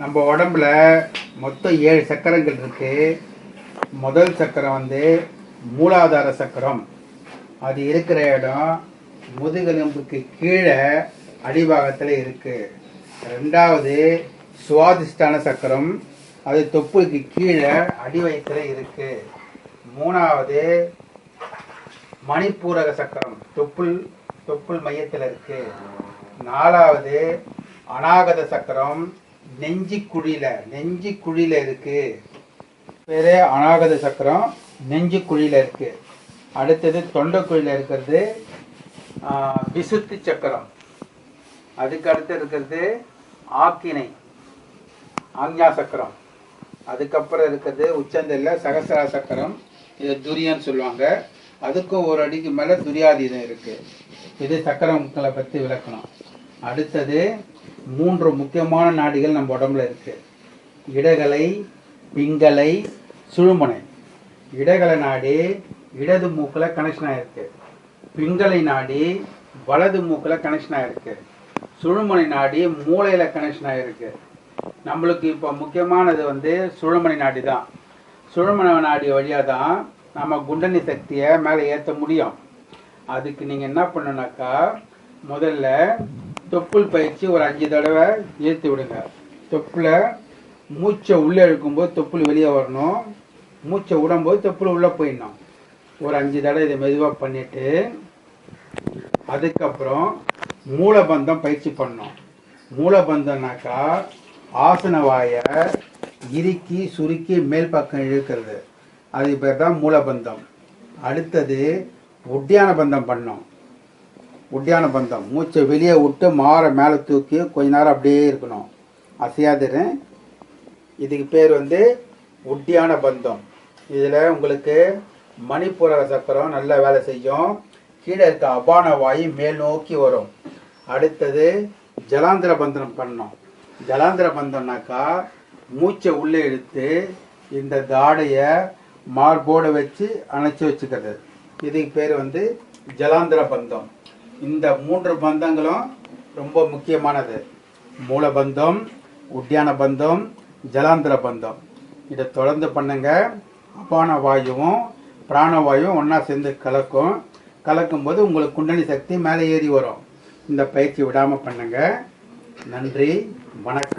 நம்ம உடம்புல மொத்தம் ஏழு சக்கரங்கள் இருக்கு. முதல் சக்கரம் வந்து மூலாதார சக்கரம். அது இருக்கிற இடம் முதுகெலும்புக்கு கீழே அடிபாகத்தில் இருக்கு. ரெண்டாவது சுவாதிஷ்டான சக்கரம். அது தொப்புக்கு கீழே அடிவயத்தில் இருக்கு. மூணாவது மணிப்பூரக சக்கரம். தொப்புள் தொப்புள் மையத்தில் இருக்கு. நாலாவது அநாகத சக்கரம். நெஞ்சி குழியில நெஞ்சி குழியில இருக்கு. பேரே அநாகத சக்கரம் நெஞ்சு குழியில இருக்கு. அடுத்தது தொண்டை குழியில இருக்கிறது விசுத்து விசுத்தி சக்கரம். அதுக்கு அடுத்து இருக்கிறது ஆக்கினை ஆக்ஞா சக்கரம். அதுக்கப்புறம் இருக்கிறது உச்சந்தையில் சகசரா சக்கரம். இது துரியன்னு சொல்லுவாங்க. அதுக்கும் ஒரு அடிக்கு மேலே துரியாதீதம் இருக்குது இது சக்கரங்களை பற்றி விளக்கணும். அடுத்தது மூன்று முக்கியமான நாடிகள் நம்ம உடம்புல இருக்கு. இடகலை பிங்கலை சுழுமுனை. இடகலை நாடி இடது மூக்கில் கனெக்ஷன் ஆகிருக்கு பிங்கலை நாடி வலது மூக்கில் கனெக்ஷன் ஆகிருக்கு சுழுமுனை நாடி மூளையில் கனெக்ஷன் ஆகிருக்கு நம்மளுக்கு இப்போ முக்கியமானது வந்து சுழுமணி நாடி தான் சுழுமணி நாடி வழியாக தான் நம்ம குண்டனி சக்தியை மேலே ஏற்ற முடியும். அதுக்கு நீங்கள் என்ன பண்ணுனாக்கா முதல்ல தொப்புள் பயிற்சி ஒரு அஞ்சு தடவை ஏற்றி விடுங்க. தொப்புல மூச்சை உள்ளே இழுக்கும்போது தொப்புள் வெளியே வரணும். மூச்சை விடும்போது தொப்புள் உள்ளே போயிடணும். ஒரு அஞ்சு தடவை இதை மெதுவாக பண்ணிவிட்டு அதுக்கப்புறம் மூலபந்தம் பயிற்சி பண்ணோம் மூலபந்தம்னாக்கா ஆசன வாயை இறுக்கி சுருக்கி மேல் பக்கம் இழுக்கிறது. அது பேர் தான் மூலபந்தம். அடுத்தது உட்டியான பந்தம் பண்ணோம் உட்டியான பந்தம். மூச்சை வெளியே விட்டு மாற மேலே தூக்கி கொஞ்ச நேரம் அப்படியே இருக்கணும். அசையாதிரு இதுக்கு பேர் வந்து உட்டியான பந்தம். இதில் உங்களுக்கு மணிப்புர சக்கரம் நல்லா வேலை செய்யும். கீழே இருக்க அபான வாயு மேல் நோக்கி வரும். அடுத்தது ஜலாந்திர பந்தனம் பண்ணோம் ஜலாந்திர பந்தம்னாக்கா மூச்சை உள்ளே இழுத்து இந்த தாடையை மார்போடு வச்சு அணைச்சி வச்சுக்கிறது. இதுக்கு பேர் வந்து ஜலாந்திர பந்தம். இந்த மூன்று பந்தங்களும் ரொம்ப முக்கியமானது. மூலபந்தம் உத்தியான பந்தம் ஜலாந்திர பந்தம். இதை தொடர்ந்து பண்ணுங்க. அபான வாயுவும் பிராணவாயுவும் ஒன்றா சேர்ந்து கலக்கும். கலக்கும்போது உங்களுக்கு குண்டலி சக்தி மேலே ஏறி வரும். இந்த பயிற்சி விடாமல் பண்ணுங்க. நன்றி வணக்கம்.